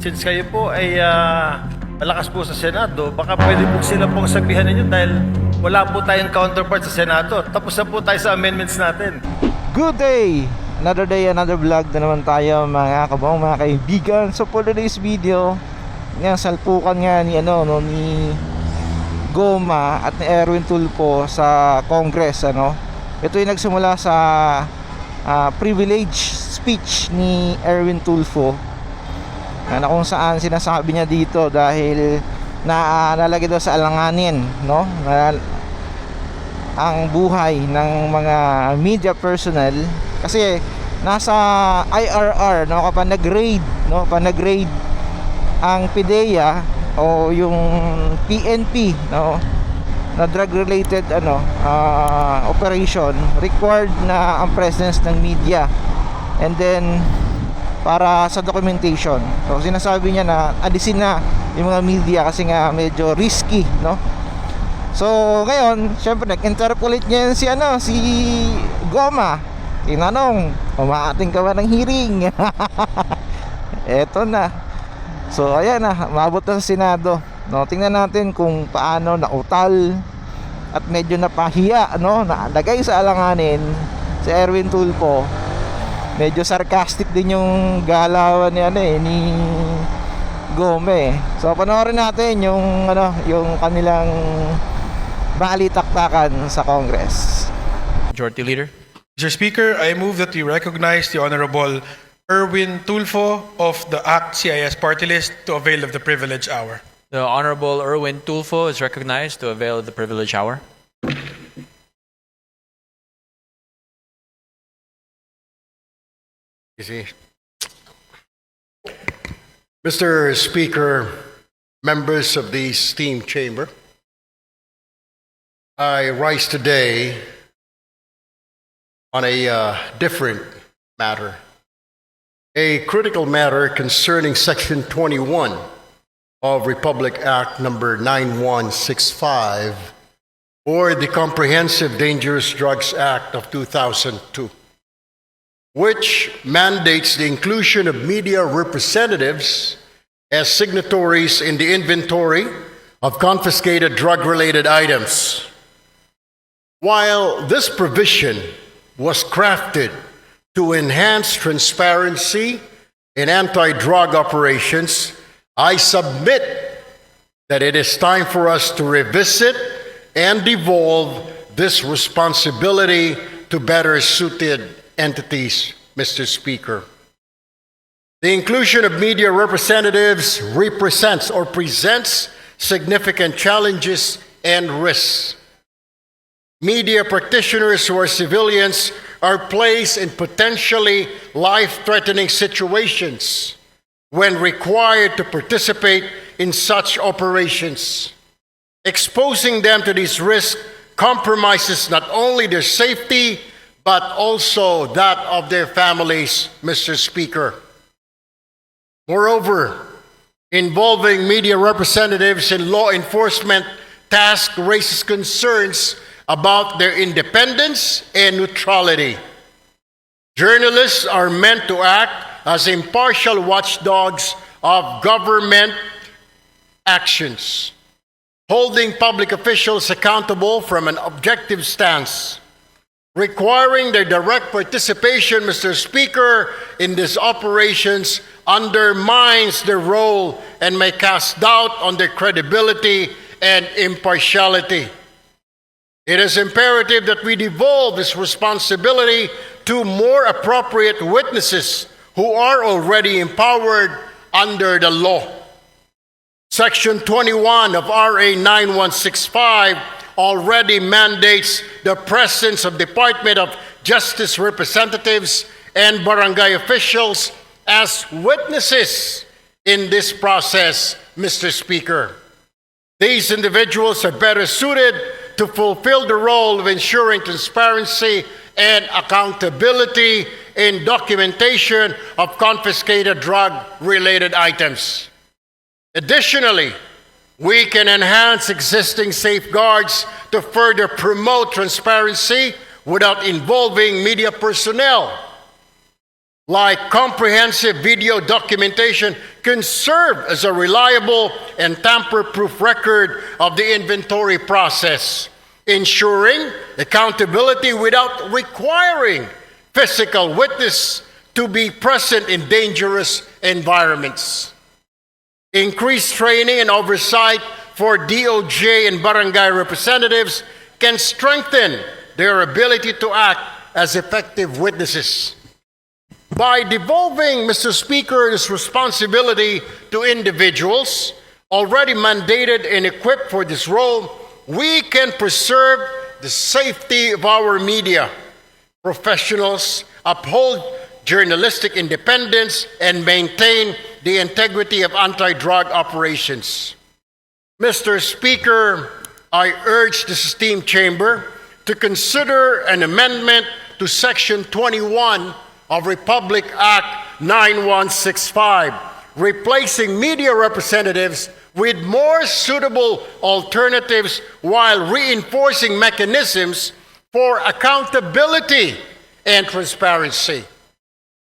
since kayo po ay ah, malakas po sa Senado, baka pwede po sila pong sabihan ninyo dahil wala po tayong counterpart sa Senado. Tapos na po tayo sa amendments natin. Good day! Another day, another vlog na naman tayo mga kabong, mga kaibigan. So for today's video, nga salpukan nga ni ano no ni Goma at ni Erwin Tulfo sa Congress ano. Ito yung nagsimula sa ah, privilege speech ni Erwin Tulfo na kung saan sinasabi niya dito dahil na nalagay daw sa alanganin no? Na, ang buhay ng mga media personnel. Kasi nasa IRR no? Kapag nag-raid no? Kapag nag-raid ang PIDEA o yung PNP no? Na drug related ano ah, operation required na ang presence ng media. And then para sa documentation so sinasabi niya na alisin na yung mga media kasi nga medyo risky no So, ngayon, syempre nag-interpolate niya si ano, si Goma. Tinanong, umaating ka ba ng hearing? Eto na. So, ayan na, maabot na sa Senado. No, tingnan natin kung paano nautal at medyo napahiya, no, nalagay sa alanganin si Erwin Tulfo. Medyo sarcastic din yung galawan ni ano eh, ni Gome. So, panoorin natin yung ano, yung kanilang balitaktakan sa Congress. Majority Leader. Mr. Speaker, I move that we recognize the Honorable Erwin Tulfo of the ACT CIS party list to avail of the privilege hour. The Honorable Erwin Tulfo is recognized to avail of the privilege hour. Mr. Speaker, members of the esteemed chamber, I rise today on a uh, different matter, a critical matter concerning Section 21 of Republic Act Number 9165 or the Comprehensive Dangerous Drugs Act of 2002 which mandates the inclusion of media representatives as signatories in the inventory of confiscated drug related items. While this provision was crafted to enhance transparency in anti drug operations, I submit that it is time for us to revisit and devolve this responsibility to better suited entities, Mr. Speaker. The inclusion of media representatives represents or presents significant challenges and risks. Media practitioners who are civilians are placed in potentially life threatening situations when required to participate in such operations. Exposing them to these risks compromises not only their safety, but also that of their families, Mr. Speaker. Moreover, involving media representatives in law enforcement task raises concerns about their independence and neutrality. Journalists are meant to act as impartial watchdogs of government actions, holding public officials accountable from an objective stance. Requiring their direct participation, Mr. Speaker, in these operations undermines their role and may cast doubt on their credibility and impartiality. It is imperative that we devolve this responsibility to more appropriate witnesses who are already empowered under the law. Section 21 of RA 9165 already mandates the presence of Department of Justice representatives and barangay officials as witnesses in this process, Mr. Speaker. These individuals are better suited to fulfill the role of ensuring transparency and accountability in documentation of confiscated drug related items. Additionally, we can enhance existing safeguards to further promote transparency without involving media personnel. like comprehensive video documentation, can serve as a reliable and tamper proof record of the inventory process, ensuring accountability without requiring physical witness to be present in dangerous environments. Increased training and oversight for DOJ and barangay representatives can strengthen their ability to act as effective witnesses. By devolving, Mr. Speaker, this responsibility to individuals already mandated and equipped for this role, we can preserve the safety of our media professionals, uphold journalistic independence, and maintain the integrity of anti drug operations. Mr. Speaker, I urge this esteemed chamber to consider an amendment to Section 21 of Republic Act 9165, replacing media representatives with more suitable alternatives while reinforcing mechanisms for accountability and transparency.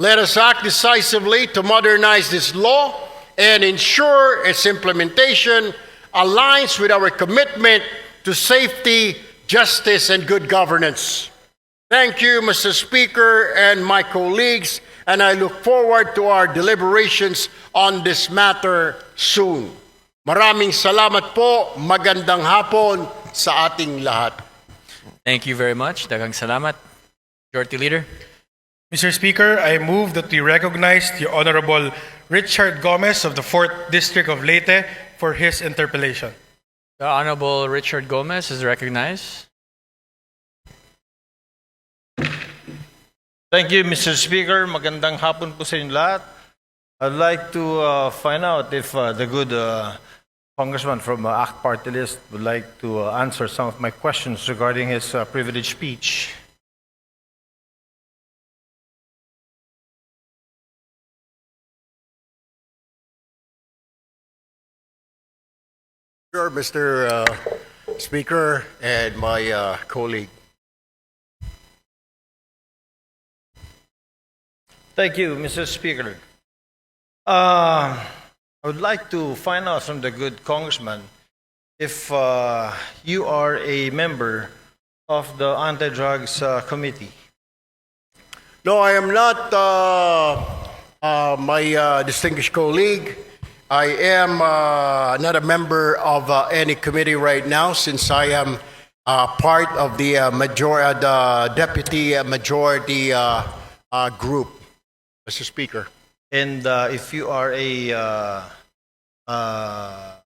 Let us act decisively to modernize this law and ensure its implementation aligns with our commitment to safety, justice, and good governance. Thank you, Mr. Speaker, and my colleagues, and I look forward to our deliberations on this matter soon. Maraming salamat po, magandang hapon sa ating lahat. Thank you very much. Dagang salamat. Majority Leader. Mr. Speaker, I move that we recognize the Honorable Richard Gomez of the 4th District of Leyte for his interpellation. The Honorable Richard Gomez is recognized. Thank you, Mr. Speaker. Magandang hapon po sa inyo lahat. I'd like to uh, find out if uh, the good uh, congressman from uh, ACT Party List would like to uh, answer some of my questions regarding his uh, privileged speech. Sure, Mr. Uh, Speaker and my uh, colleague. Thank you, Mr. Speaker. Uh, I would like to find out from the good congressman if uh, you are a member of the Anti-Drugs uh, Committee. No, I am not uh, uh, my uh, distinguished colleague. I am uh, not a member of uh, any committee right now since I am uh, part of the uh, major, uh, the deputy uh, majority uh, uh, group, Mr. Speaker. And uh, if you are a uh, uh,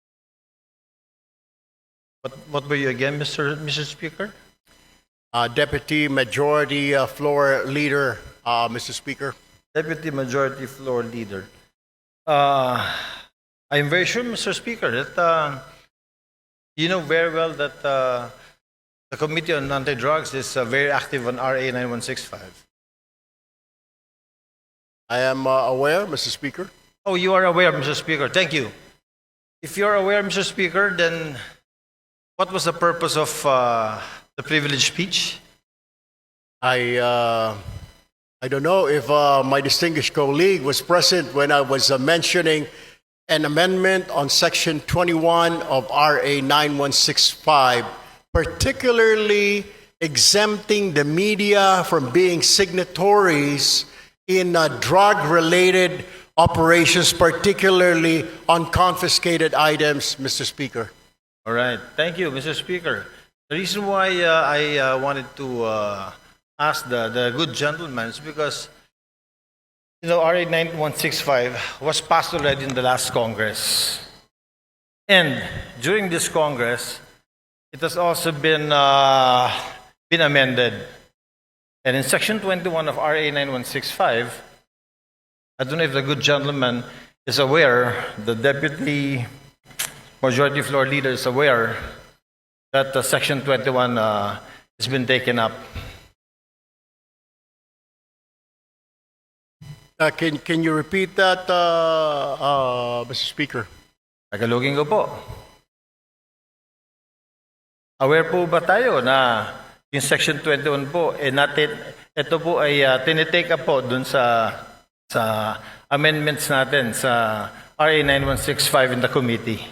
what what were you again, Mr. Mr. Speaker? Uh, deputy majority uh, floor leader, uh, Mr. Speaker. Deputy Majority Floor Leader. I'm very sure, Mr. Speaker, that uh, you know very well that uh, the Committee on Anti-Drugs is uh, very active on RA 9165. I am uh, aware, Mr. Speaker. Oh, you are aware, Mr. Speaker. Thank you. If you're aware, Mr. Speaker, then what was the purpose of uh, the privileged speech? I uh, I don't know if uh, my distinguished colleague was present when I was uh, mentioning an amendment on Section 21 of RA 9165, particularly exempting the media from being signatories in uh, drug-related operations, particularly on confiscated items, Mr. Speaker. All right. Thank you, Mr. Speaker. The reason why uh, I uh, wanted to uh, ask the, the good gentleman is because, you know, RA 9165 was passed already in the last Congress. And during this Congress, it has also been, uh, been amended. And in Section 21 of RA 9165, I don't know if the good gentleman is aware, the Deputy Majority Floor Leader is aware that uh, Section 21 uh, has been taken up. Uh, can, can you repeat that, uh, uh, Mr. Speaker? Tagalogin ko po. Aware po ba tayo na yung Section 21 po, eh natin, ito po ay uh, tinitake up po dun sa sa amendments natin sa RA 9165 in the committee.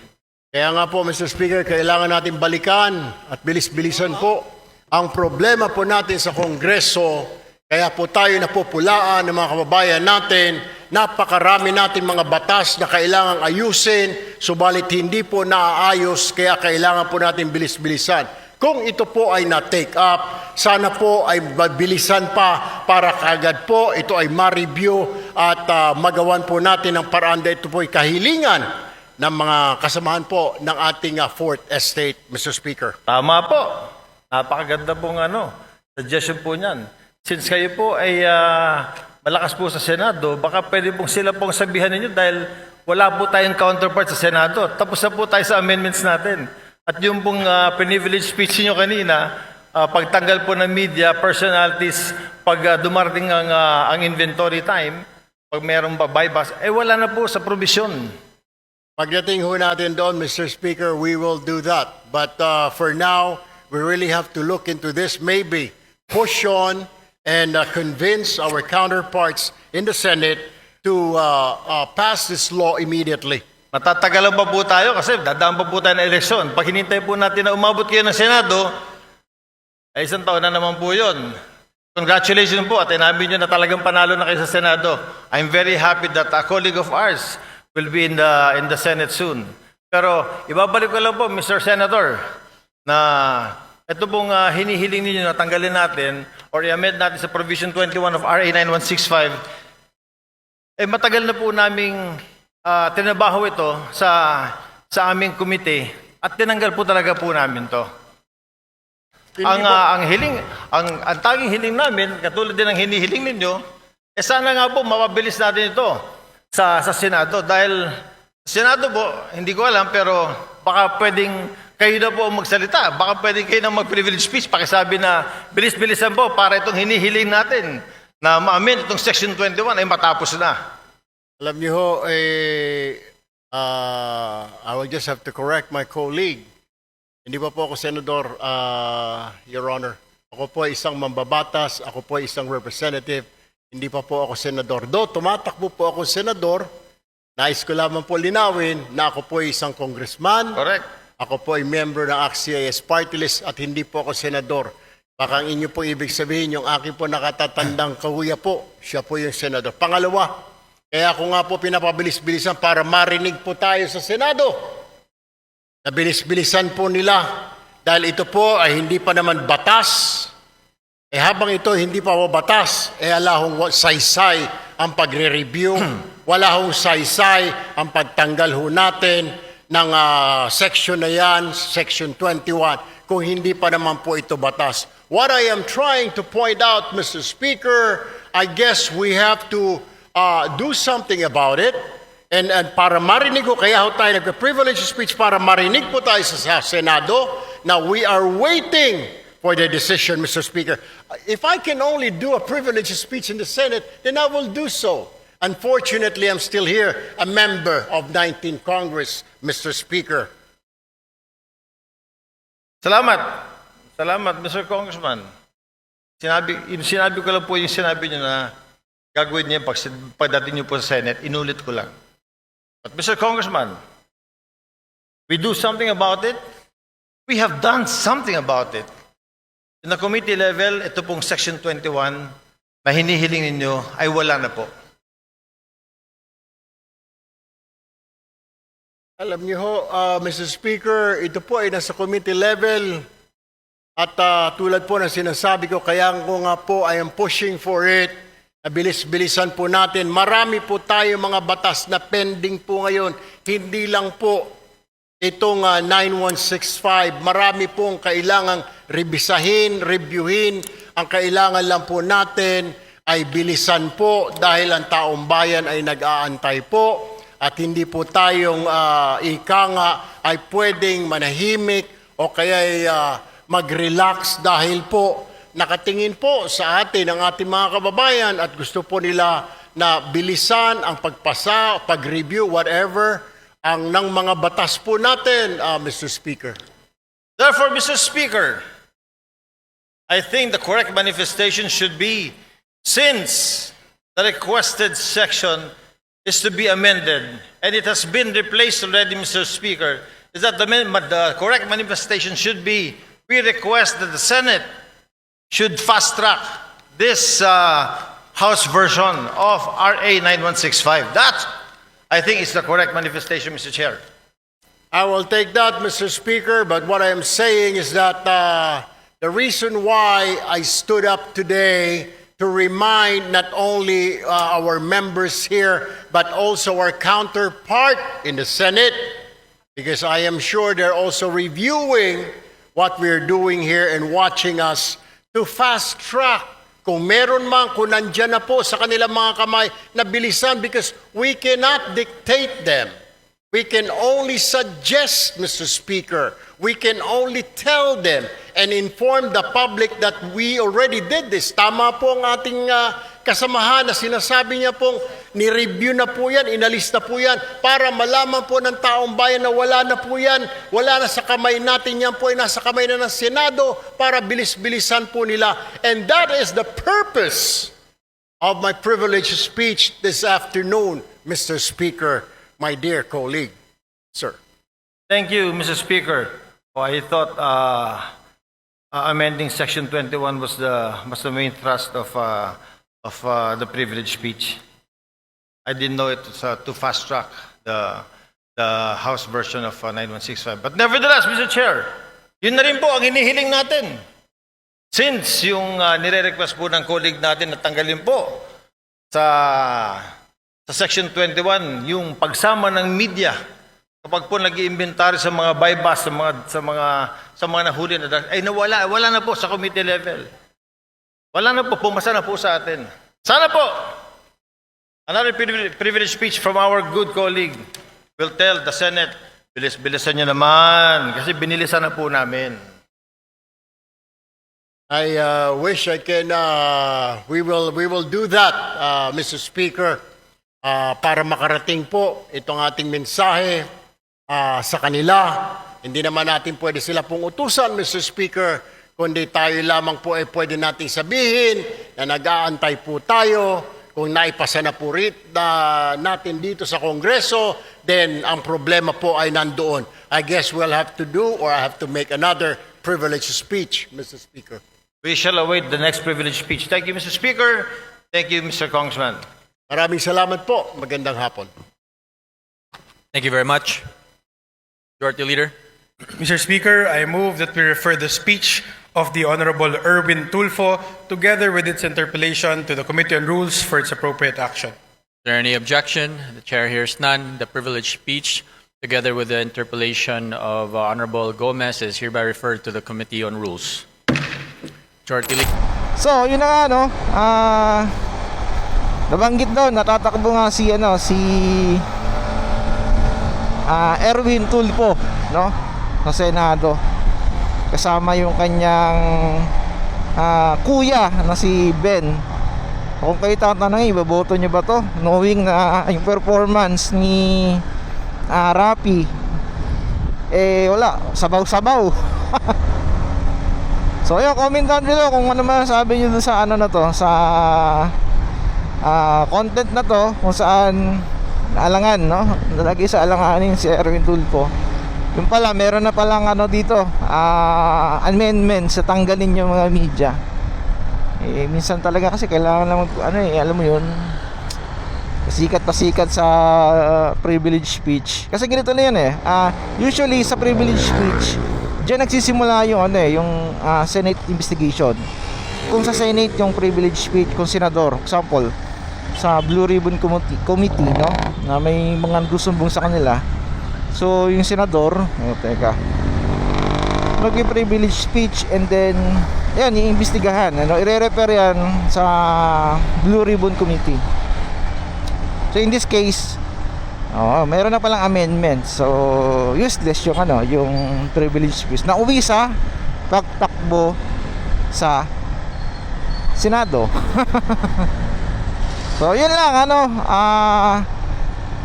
Kaya nga po, Mr. Speaker, kailangan natin balikan at bilis-bilisan po ang problema po natin sa Kongreso. Kaya po tayo napupulaan ng mga kababayan natin. Napakarami natin mga batas na kailangang ayusin, subalit hindi po naaayos, kaya kailangan po natin bilis-bilisan. Kung ito po ay na-take up, sana po ay mabilisan pa para kagad po ito ay ma-review at ah, magawan po natin ang paraan dahil ito po ay kahilingan ng mga kasamahan po ng ating ah, Fourth Estate, Mr. Speaker. Tama po. Napakaganda pong ano, suggestion po niyan. Since kayo po ay ah, malakas po sa Senado, baka pwede pong sila pong sabihan ninyo dahil wala po tayong counterpart sa Senado. Tapos na po tayo sa amendments natin. At yung pong uh, privilege speech niyo kanina, ah, pagtanggal po ng media, personalities, pag ah, dumarating ang, ah, ang inventory time, pag mayroong pa buybacks, eh wala na po sa provision. Pagdating ho natin doon, Mr. Speaker, we will do that. But uh, for now, we really have to look into this, maybe push on and uh, convince our counterparts in the Senate to uh, uh, pass this law immediately. Matatagalan pa po tayo kasi dadaan pa po tayo ng eleksyon. Pag hinintay po natin na umabot kayo ng Senado, ay isang taon na naman po yun. Congratulations po at inamin nyo na talagang panalo na kayo sa Senado. I'm very happy that a colleague of ours will be in the, in the Senate soon. Pero ibabalik ko lang po, Mr. Senator, na ito pong ah, hinihiling ninyo na tanggalin natin or i-amend natin sa Provision 21 of RA 9165 eh matagal na po naming ah, tinabaho ito sa sa aming komite. At tinanggal po talaga po namin to. Hindi ang ah, ang hiling ang ang tanging hiling namin katulad din ng hinihiling ninyo eh sana nga po mapabilis natin ito sa sa Senado. Dahil Senado po hindi ko alam pero baka pwedeng kayo na po ang magsalita. Baka pwedeng kayo na mag-privilege speech. Pakisabi na bilis-bilisan po para itong hinihiling natin na ma-amend itong Section 21 ay matapos na. Alam niyo ho, eh, uh, I will just have to correct my colleague. Hindi pa po ako senador, uh, Your Honor. Ako po ay isang mambabatas, ako po ay isang representative, hindi pa po ako senador. Do, tumatakbo po ako senador, nais ko lamang po linawin na ako po ay isang congressman, Correct. Ako po ay member ng ACT-CIS party list at hindi po ako senador. Baka ang inyo po ibig sabihin, yung aking po nakatatandang kahuya po, siya po yung senador. Pangalawa, kaya ako nga po pinapabilis-bilisan para marinig po tayo sa Senado. Nabilis-bilisan po nila dahil ito po ay hindi pa naman batas. Eh habang ito hindi pa po batas, eh ala hong saysay ang pagre-review, wala hong saysay ang pagtanggal ho natin ng ah, section na yan, section 21, kung hindi pa naman po ito batas. What I am trying to point out, Mr. Speaker, I guess we have to uh, do something about it. And, and para marinig ko, kaya ho tayo nagpa-privilege speech para marinig po tayo sa, Senado. Now, we are waiting for the decision, Mr. Speaker. If I can only do a privilege speech in the Senate, then I will do so. Unfortunately, I'm still here, a member of 19 Congress, Mr. Speaker. Salamat. Salamat, Mr. Congressman. Sinabi, yun, sinabi ko lang po yung sinabi niyo na gagawin niyo pag, pagdating niyo po sa Senate. Inulit ko lang. But Mr. Congressman, we do something about it. We have done something about it. In the committee level, ito pong Section 21 na hinihiling ninyo ay wala na po. Alam niyo ho, uh, Mr. Speaker, ito po ay nasa committee level. At uh, tulad po ng sinasabi ko, kaya ko nga po I am pushing for it. Nabilis-bilisan po natin. Marami po tayo mga batas na pending po ngayon. Hindi lang po itong uh, 9165. Marami pong kailangang rebisahin, reviewin. Ang kailangan lang po natin ay bilisan po dahil ang taong bayan ay nag-aantay po at hindi po tayong uh, ika nga ay pwedeng manahimik o kaya ay ah, mag-relax dahil po nakatingin po sa atin ang ating mga kababayan at gusto po nila na bilisan ang pagpasa, pag-review, whatever, ang ng mga batas po natin, ah, Mr. Speaker. Therefore, Mr. Speaker, I think the correct manifestation should be since the requested section is to be amended, and it has been replaced already, Mr. Speaker, is that the, the correct manifestation should be, we request that the Senate should fast track this uh, House version of RA 9165. That, I think, is the correct manifestation, Mr. Chair. I will take that, Mr. Speaker, but what I am saying is that uh, the reason why I stood up today to remind not only uh, our members here, but also our counterpart in the Senate, because I am sure they're also reviewing what we're doing here and watching us to fast track. Kung meron man, kung nandyan na po sa kanilang mga kamay, na bilisan because we cannot dictate them. We can only suggest, Mr. Speaker. We can only tell them and inform the public that we already did this. Tama po ang ating ah, kasamahan na sinasabi niya pong ni-review na po yan, inalis na po yan para malaman po ng taong bayan na wala na po yan, wala na sa kamay natin yan po nasa kamay na ng Senado para bilis-bilisan po nila. And that is the purpose of my privileged speech this afternoon, Mr. Speaker, my dear colleague. Sir. Thank you, Mr. Speaker. Oh, I thought uh, uh, amending Section 21 was the was the main thrust of uh, of uh, the privilege speech. I didn't know it was uh, to fast track the the House version of uh, 9165. But nevertheless, Mr. Chair, yun na rin po ang hinihiling natin. Since yung uh, nire-request po ng colleague natin na tanggalin po sa sa Section 21 yung pagsama ng media kapag po nag-iimbentary sa mga bypass sa mga sa mga sa mga nahuli na drugs, ay nawala wala na po sa committee level. Wala na po pumasa na po sa atin. Sana po another privilege, speech from our good colleague will tell the Senate bilis-bilisan niyo naman kasi binilisan na po namin. I uh, wish I can. Uh, we will. We will do that, uh, Mr. Speaker, uh, para makarating po itong ating mensahe uh, sa kanila. Hindi naman natin pwede sila pong utusan, Mr. Speaker, kundi tayo lamang po ay pwede nating sabihin na nag-aantay po tayo. Kung naipasa na po rit na natin dito sa Kongreso, then ang problema po ay nandoon. I guess we'll have to do or I have to make another privileged speech, Mr. Speaker. We shall await the next privilege speech. Thank you, Mr. Speaker. Thank you, Mr. Congressman. Maraming salamat po. Magandang hapon. Thank you very much. Majority Leader. Mr. Speaker, I move that we refer the speech of the Honorable Erwin Tulfo together with its interpellation to the Committee on Rules for its appropriate action. Is there any objection? The chair hears none. The privileged speech, together with the interpellation of uh, Honorable Gomez, is hereby referred to the Committee on Rules. Majority Leader. So, yun na nga, no? Ah... nabanggit doon, natatakbo nga si, ano, si... ah Erwin Tulpo, no? Sa Senado. Kasama yung kanyang... ah kuya na si Ben. Kung kayo tatanungin, ibaboto nyo ba to? Knowing na yung performance ni ah, Rapi, eh wala, sabaw-sabaw. So ayun, comment down below kung ano man sabi dun sa ano na to, sa ah, content na to, kung saan alangan, no? Nalagay sa alanganin si Erwin Tulfo. Yung pala, meron na palang ano dito, ah, amendment sa tanggalin yung mga media. Eh, minsan talaga kasi kailangan lang mag, ano eh, alam mo yun, pasikat pasikat sa uh, privilege speech. Kasi ganito na yan eh. Ah, usually sa privilege speech, diyan nagsisimula yung ano eh, yung ah, Senate investigation. Kung sa Senate yung privilege speech kung senador, example, sa Blue Ribbon Committee, no, na may mga gusumbong sa kanila. So, yung senador, oh, teka. Mag-privilege speech and then yan, iimbestigahan. Ano, ire-refer yan sa Blue Ribbon Committee. So in this case, oh, meron na palang amendment. So useless yung ano, yung privilege speech. Nauwi sa pagtakbo sa Senado. so yun lang ano, ah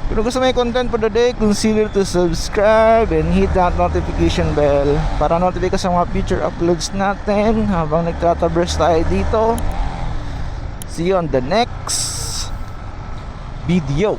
kung gusto yung content for the day, consider to subscribe and hit that notification bell para notify ka sa mga future uploads natin habang nagtataverse tayo dito. See you on the next video.